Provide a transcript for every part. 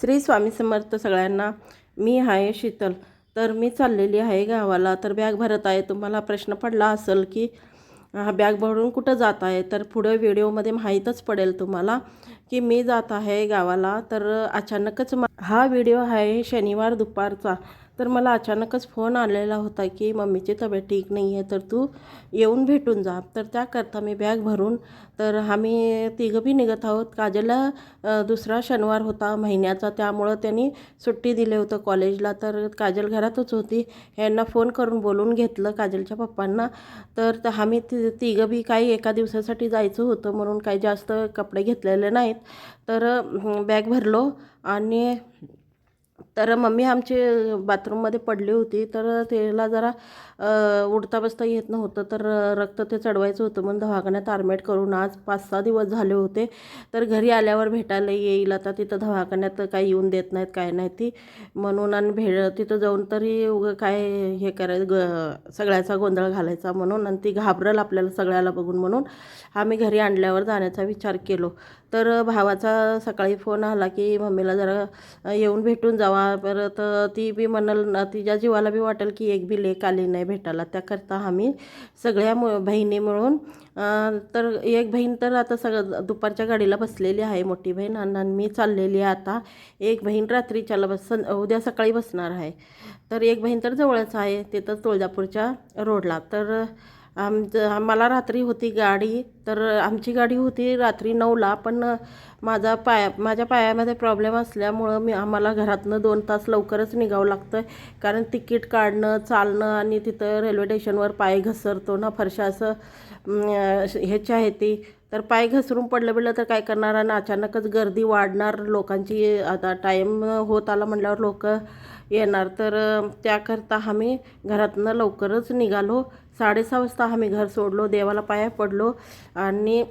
श्री स्वामी समर्थ सगळ्यांना. मी आहे शीतल. तर मी चाललेली आहे गावाला. तर बॅग भरत आहे. तुम्हाला प्रश्न पडला असेल की हा बॅग भरून कुठं जात आहे? तर पुढं व्हिडिओमध्ये माहीतच पडेल तुम्हाला की मी जात आहे गावाला. तर अचानकच मा हा व्हिडिओ आहे शनिवार दुपारचा. तर मला अचानकच फोन आलेला होता की मम्मीची तब्येत ठीक नाही आहे तर तू येऊन भेटून जा. तर त्याकरता मी बॅग भरून तर आम्ही तिघं बी निघत आहोत. काजलला दुसरा शनिवार होता महिन्याचा त्यामुळं त्यांनी सुट्टी दिले होतं कॉलेजला. तर काजल घरातच होती. यांना फोन करून बोलून घेतलं काजलच्या पप्पांना. तर आम्ही ति तिघं बी काही एका दिवसासाठी जायचं होतं म्हणून काही जास्त कपडे घेतलेले नाहीत. तर बॅग भरलो आणि तर मम्मी आमची बाथरूममध्ये पडली होती तर तिला जरा उडता उठता बसता येत नव्हतं तर रक्त ते चढवायचं होतं म्हणून दवाखान्यात आरमेट करून आज पाच सहा दिवस झाले होते. तर घरी आल्यावर भेटायला येईल आता तिथं दवाखान्यात काही येऊन देत नाहीत काय नाही ती. म्हणून आणि भे तिथं जाऊन तरी उगं काय हे करायचं ग सगळ्याचा गोंधळ घालायचा म्हणून आणि ती घाबरल आपल्याला सगळ्याला बघून म्हणून. आम्ही घरी आणल्यावर जाण्याचा विचार केलो. तर भावाचा सकाळी फोन आला की मम्मीला जरा येऊन भेटून जावा परत ती बी म्हणाल तिच्या जीवाला बी वाटेल की एक बी लेख आली नाही भेटायला. त्याकरता आम्ही सगळ्या मु बहिणी मिळून तर एक बहीण तर आता सगळं दुपारच्या गाडीला बसलेली आहे मोठी बहीण. आणि मी चाललेली आहे आता. एक बहीण रात्रीच्याला बस उद्या सकाळी बसणार आहे. तर एक बहीण तर जवळच आहे तिथं तुळजापूरच्या रोडला. तर आमचं मला रात्री होती गाडी तर आमची गाडी होती रात्री नऊला पण माझा पाया माझ्या पायामध्ये प्रॉब्लेम असल्यामुळं मी आम्हाला घरातनं दोन तास लवकरच निघावं लागतं कारण तिकीट काढणं चालणं आणि तिथं रेल्वे स्टेशनवर पाय घसरतो ना फरशा असं ह्याची आहे ती. तर पाय घसरून पडलं बिडलं तर काय करणार? आणि अचानकच गर्दी वाढणार लोकांची आता टाईम होत आला म्हटल्यावर लोक येणार. तर त्याकरता आम्ही घरातनं लवकरच निघालो. साडेसहा वाजता आम्ही घर सोडलो देवाला पाया पडलो आणि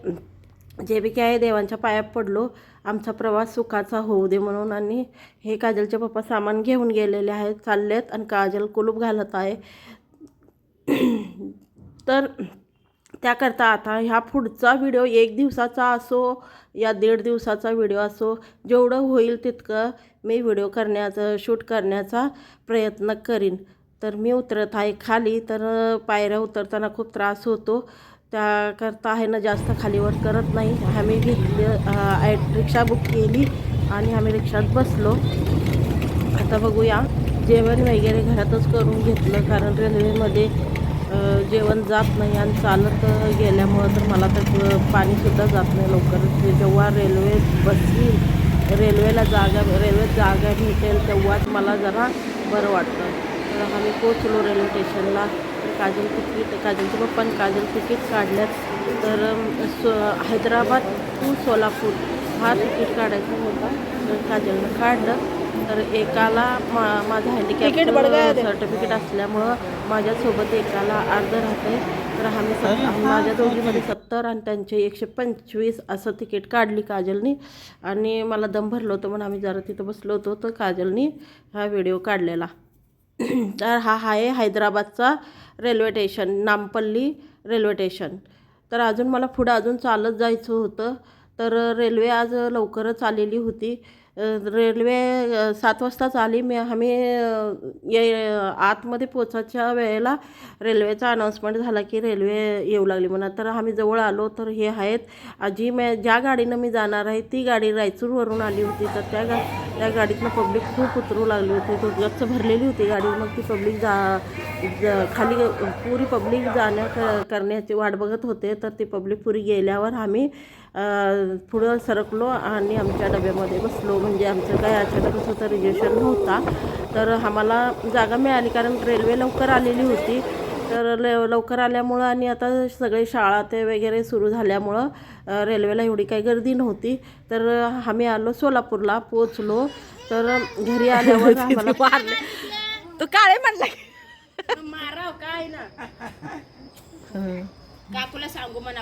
जे बी काय देवांच्या पाया पडलो. आमचा प्रवास सुखाचा होऊ दे म्हणून आणि हे काजलचे पप्पा सामान घेऊन गेलेले आहेत चाललेत आणि काजल कुलूप घालत आहे. तर त्याकरता आता ह्या पुढचा व्हिडिओ एक दिवसाचा असो या दीड दिवसाचा व्हिडिओ असो जेवढं होईल तितकं मी व्हिडिओ करण्याचं शूट करण्याचा प्रयत्न करीन. तर मी उतरत आहे खाली तर पायऱ्या उतरताना खूप त्रास होतो. त्याकरता आहे ना जास्त खालीवर करत नाही. आम्ही घेतली रिक्षा बुक केली आणि आम्ही रिक्षात बसलो. आता बघूया. जेवण वगैरे घरातच करून घेतलं कारण रेल्वेमध्ये जेवण जात नाही आणि चालत गेल्यामुळं तर मला तर पाणीसुद्धा जात नाही लवकर जेव्हा रेल्वे बसली रेल्वेला जागा रेल्वेत जागा भेटेल तेव्हाच मला जरा बरं वाटतं. तर आम्ही पोचलो रेल्वे स्टेशनला तर काजल तिकीट काजलच्या पप्पाने काजल तिकीट काढल्यात. तर सो हैदराबाद टू सोलापूर हा तिकीट काढायचा होता. तर काजलनं काढलं. तर एकाला मा माझं हँडिकॅप सर्टिफिकेट असल्यामुळं माझ्यासोबत एकाला अर्ध राहते तर आम्ही सत माझ्या दोघीमध्ये सत्तर आणि त्यांचे एकशे पंचवीस असं तिकीट काढली काजलनी. आणि मला दम भरलं होतं म्हणून आम्ही जरा तिथं बसलो होतो. तर काजलनी हा व्हिडिओ काढलेला. तर हा आहे हैदराबादचा railway station Nampally railway station. तर अजून मला पुढं अजून चालत जायचं होतं. तर रेल्वे आज लवकरच आलेली होती. रेल्वे सात वाजताच आली. मी आम्ही ये आतमध्ये पोचायच्या वेळेला रेल्वेचा अनाऊन्समेंट झाला की रेल्वे येऊ लागली. म्हणा तर आम्ही जवळ आलो तर हे आहेत. आजी मी ज्या गाडीनं मी जाणार आहे ती गाडी रायचूरवरून आली होती. तर त्या गा त्या गाडीतनं पब्लिक खूप उतरू लागली होती. तो गच्च भरलेली होती गाडी. मग ती पब्लिक जा जा खाली पुरी पब्लिक जाण्या क- करण्याची वाट बघत होते. तर ती पब्लिक पुरी गेल्यावर आम्ही पुढं सरकलो आणि आमच्या डब्यामध्ये बसलो. म्हणजे आमचं काय अचानकच होतं रिजर्वेशन नव्हता. तर आम्हाला जागा मिळाली कारण रेल्वे लवकर आलेली होती. तर ल लवकर आल्यामुळं आणि आता सगळे शाळा ते वगैरे सुरू झाल्यामुळं रेल्वेला एवढी काही गर्दी नव्हती. तर आम्ही आलो सोलापूरला पोचलो तर घरी आल्यावर आम्हाला तू काळे म्हणला माराव काय ना? काकूला सांगू म्हणा.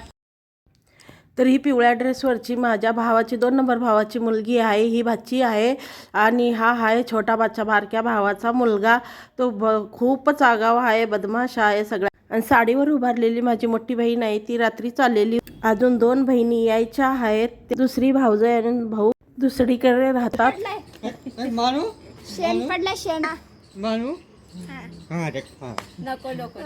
तर ही पिवळ्या ड्रेसवरची माझ्या भावाची दोन नंबर भावाची मुलगी आहे. ही भाची आहे आणि हा आहे छोटा बाच्या बारक्या भावाचा मुलगा. तो ब खूपच आगाव आहे बदमाश आहे सगळ्या. आणि साडीवर उभारलेली माझी मोठी बहीण आहे ती रात्री चाललेली. अजून दोन बहिणी यायच्या आहेत. दुसरी भाऊज आणि भाऊ दुसरीकडे राहतात. मानू? शेण पडला शेण. मानू? हा देख हा. नको नको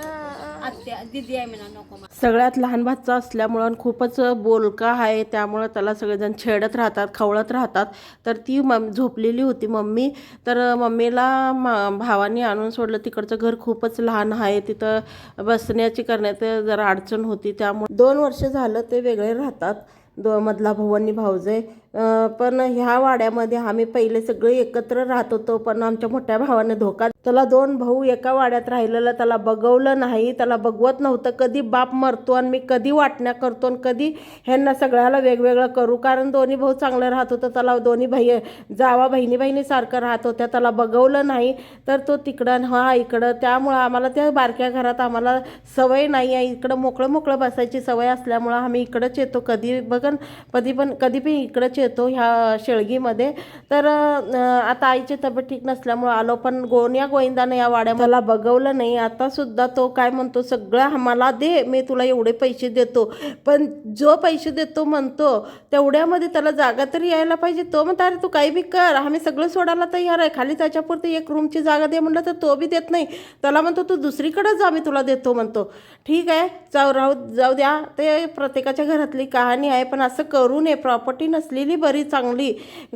आत्या दिदी आहे म्हणा नको सगळ्यात लहान भाचा असल्यामुळं आणि खूपच बोलका आहे त्यामुळं त्याला सगळेजण छेडत राहतात खवळत राहतात. तर ती मम झोपलेली होती मम्मी. तर मम्मीला मा भावाने आणून सोडलं. तिकडचं घर खूपच लहान आहे. तिथं बसण्याची करण्यात जरा अडचण होती. त्यामुळे दोन वर्ष झालं ते वेगळे राहतात. दो मधला भाऊ आणि भाऊजे पण ह्या वाड्यामध्ये आम्ही पहिले सगळे एकत्र राहत होतो पण आमच्या मोठ्या भावाने धोका त्याला दोन भाऊ एका वाड्यात राहिलेलं त्याला बघवलं नाही त्याला बघवत नव्हतं. कधी बाप मरतो आणि मी कधी वाटण्या करतो आणि कधी ह्यांना सगळ्याला वेगवेगळं करू. कारण दोन्ही भाऊ चांगलं राहत होतं त्याला दोन्ही भाई जावा बहिणी बहिणीसारखं राहत होत्या त्याला बघवलं नाही तर तो तिकडं हा इकडं. त्यामुळं आम्हाला त्या बारक्या घरात आम्हाला सवय नाही आहे. इकडं मोकळं मोकळं बसायची सवय असल्यामुळं आम्ही इकडंच येतो. कधी बघन कधी पण कधी पण इकडंच येतो ह्या शेळगीमध्ये. तर आता आईची तब्येत ठीक नसल्यामुळं आलो पण गोण्या गोविंदानं या वाड्या मला बघवलं नाही. आता सुद्धा तो काय म्हणतो सगळं मला दे मी तुला एवढे पैसे देतो. पण जो पैसे देतो म्हणतो तेवढ्यामध्ये त्याला जागा तरी यायला पाहिजे. तो म्हणतो अरे तू काही बी कर आम्ही सगळं सोडायला तयार आहे. खाली त्याच्यापुरती एक रूमची जागा दे म्हणलं तर तो बी देत नाही. त्याला म्हणतो तू दुसरीकडे जा मी तुला देतो. म्हणतो ठीक आहे जाऊ राहू जाऊ द्या. ते प्रत्येकाच्या घरातली कहाणी आहे पण असं करू नये. प्रॉपर्टी नसलेली बरी चांगली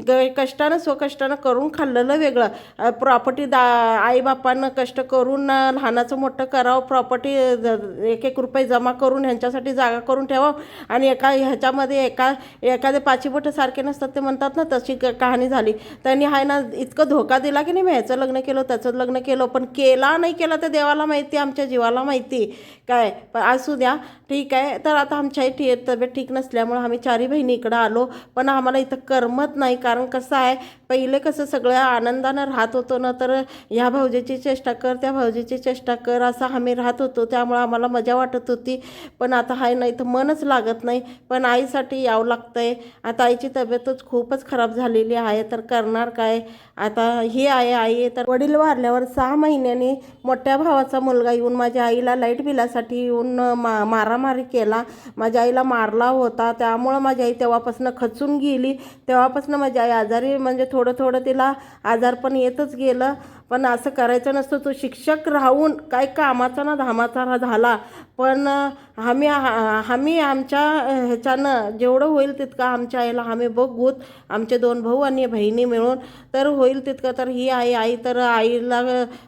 ग कष्टानं स्वकष्टानं करून खाल्लेलं वेगळं. प्रॉपर्टी दा आईबापानं कष्ट करून लहानाचं मोठं करावं प्रॉपर्टी एक एक रुपये जमा करून ह्यांच्यासाठी जागा करून ठेवावं. आणि एका ह्याच्यामध्ये एका एखादे पाचीबोटं सारखे नसतात ते म्हणतात ना तशी क- कहाणी झाली. त्यांनी हाय ना इतकं धोका दिला की नाही मी ह्याचं लग्न केलं त्याचं लग्न केलं पण केला नाही केला तर देवाला माहिती आमच्या जीवाला माहिती. काय? पण असू द्या. ठीक आहे. तर आता आमच्याही ठी तब्येत ठीक नसल्यामुळं आम्ही चारही बहिणी इकडं आलो. पण आम्हाला इथं करमत नाही. कारण कसं आहे पहिले कसं सगळं आनंदानं राहत होतो ना तर ह्या भाऊजीची चेष्टा कर त्या भाऊजीची चेष्टा कर असं आम्ही राहत होतो. त्यामुळं आम्हाला मजा वाटत होती. पण आता हाय नाही तर मनच लागत नाही. पण आईसाठी यावं लागतं आहे आता आईची तब्येतच खूपच खराब झालेली आहे. तर करणार काय? आता ही आहे आई. तर वडील वारल्यावर सहा महिन्यांनी मोठ्या भावाचा मुलगा येऊन माझ्या आईला लाइट बिलासाठी येऊन मा मारामारी केला. माझ्या आईला मारला होता. त्यामुळं माझी आई तेव्हापासून खचून गेली. तेव्हापासून माझी आई आजारी म्हणजे थोडं थोडं तिला आजार पण येतच गेलं. पण असं करायचं नसतं. तो शिक्षक राहून काय कामाचा ना धामाचा झाला. पण आम्ही आम्ही आमच्या ह्याच्यानं जेवढं होईल तितकं आमच्या आईला आम्ही बघूत. आमचे दोन भाऊ आणि बहिणी मिळून. तर होईल तितकं. तर ही आई आई तर आईला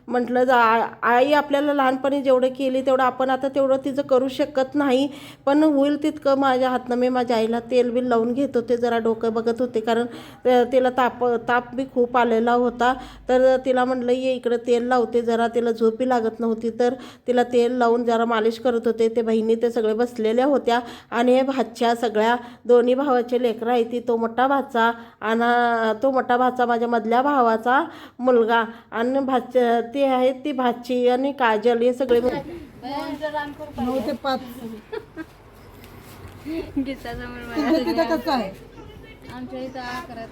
म्हटलं जा आई आपल्याला लहानपणी जेवढं केली तेवढं आपण आता तेवढं तिचं करू शकत नाही. पण होईल तितकं माझ्या हातनं मी माझ्या आईला तेल बिल लावून घेत होते. जरा डोकं बघत होते. कारण त- तिला ताप ताप बी खूप आलेला होता. तर तिला म्हटलं ये इकडं तेल लावते जरा तिला झोपी लागत नव्हती तर तिला तेल लावून जरा मालिश करत होते. ते बहिणी ते सगळे बसलेल्या होत्या आणि हे भाच्या सगळ्या दोन्ही भावाचे लेकरं आहे ती तो मोठा भाचा आणि तो मोठा भाचा माझ्या मधल्या भावाचा मुलगा आणि भाच्या ती आहे ती भाची आणि काजल हे सगळे नऊ ते पाच. गीताचा तुमच्या तिथं कसं आहे? आमच्या इथं अकरा